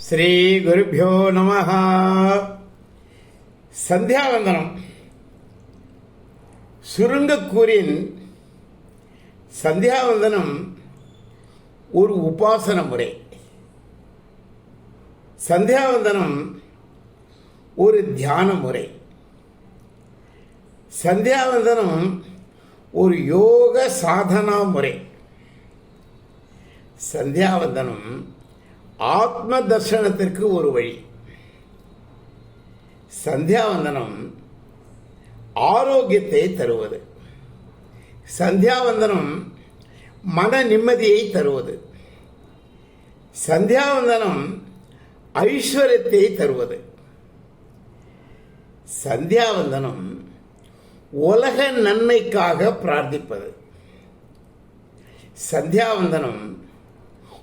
ஸ்ரீ குருபியோ நம. சந்தியாவந்தனம். சுருங்கக்கூறின் சந்தியாவந்தனம் ஒரு உபாசன முறை. சந்தியாவந்தனம் ஒரு தியான முறை. சந்தியாவந்தனம் ஒரு யோக சாதனா முறை. சந்தியாவந்தனம் ஆத்ம தர்சனத்திற்கு ஒரு வழி. சந்தியாவந்தனம் ஆரோக்கியத்தை தருவது. சந்தியாவந்தனம் மன நிம்மதியை தருவது. சந்தியாவந்தனம் ஐஸ்வர்யத்தை தருவது. சந்தியாவந்தனம் உலக நன்மைக்காக பிரார்த்திப்பது. சந்தியாவந்தனம்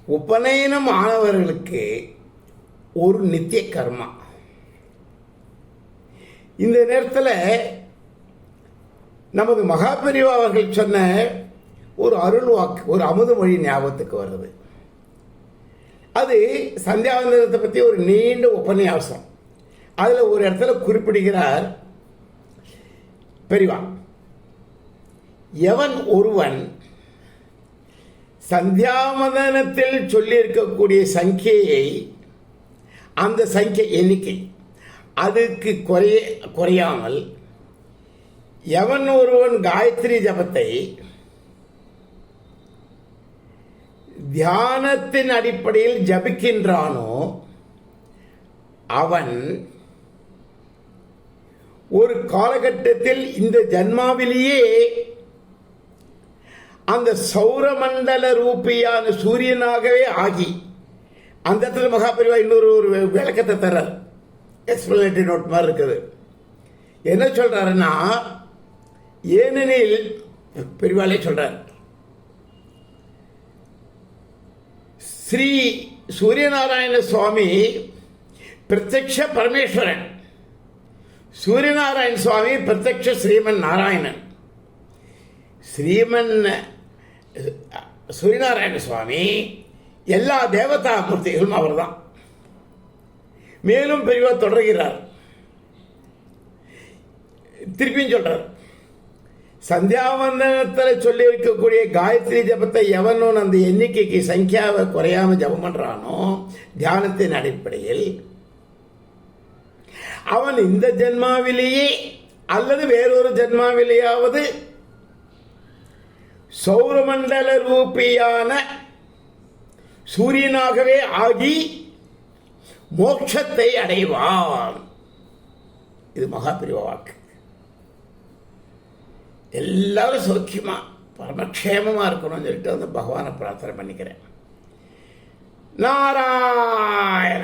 உபநயனம் ஆனவர்களுக்கு ஒரு நித்திய கர்மா. இந்த நேரத்தில் நமது மகாபெரிவா அவர்கள் சொன்ன ஒரு அருள் வாக்கு ஒரு அமுத மொழி ஞாபகத்துக்கு வருது. அது சந்தியாவந்தனத்தை பற்றி ஒரு நீண்ட உபன்யாசம். அதில் ஒரு இடத்துல குறிப்பிடுகிறார் பெரிவா. எவன் ஒருவன் சந்தியாவதனத்தில் சொல்லியிருக்கக்கூடிய சங்கியை அந்த சங்கிய எண்ணிக்கை அதுக்கு குறைய குறையாமல் எவன் ஒருவன் காயத்ரி ஜபத்தை தியானத்தின் அடிப்படையில் ஜபிக்கின்றானோ அவன் ஒரு காலகட்டத்தில் இந்த ஜன்மாவிலேயே அந்த சௌரமண்டல ரூபியான சூரியனாகவே ஆகி அந்த இடத்துல மகாபரிவா இன்னொரு ஒரு விளக்கத்தை தர்றார். எக்ஸ்பிளனேட்டரி நோட் மாதிரி இருக்குது. என்ன சொல்றாருன்னா ஏனெனில் பெரிவாலே சொல்றார். ஸ்ரீ சூரியநாராயண சுவாமி பிரத்யக்ஷ பரமேஸ்வரன். சூரியநாராயண சுவாமி பிரத்யக்ஷ ஸ்ரீமன் நாராயணன். ஸ்ரீமன் சூரியநாராயண சுவாமி எல்லா தேவதா மூர்த்திகளும் அவர் தான் மேலும் பெரியவா தொடர்கிறார். திருப்பியும் சொல்றார். சந்தியாவந்தனத்தில் சொல்லி இருக்கக்கூடிய காயத்ரி ஜபத்தை எவனும் அந்த எண்ணிக்கைக்கு சங்கியாவை குறையாம ஜபம் பண்றானோ தியானத்தின் அடிப்படையில் அவன் இந்த ஜென்மாவிலேயே அல்லது வேறொரு ஜென்மாவிலேயாவது சௌரமண்டல ரூபியான சூரியனாகவே ஆகி மோட்சத்தை அடைவான். இது மகாபிரிவ வாக்கு. எல்லாரும் சௌக்கியமா பரமக்ஷேமமா இருக்கணும்னு சொல்லிட்டு வந்து பகவானை பிரார்த்தனை பண்ணிக்கிறேன். நாராயண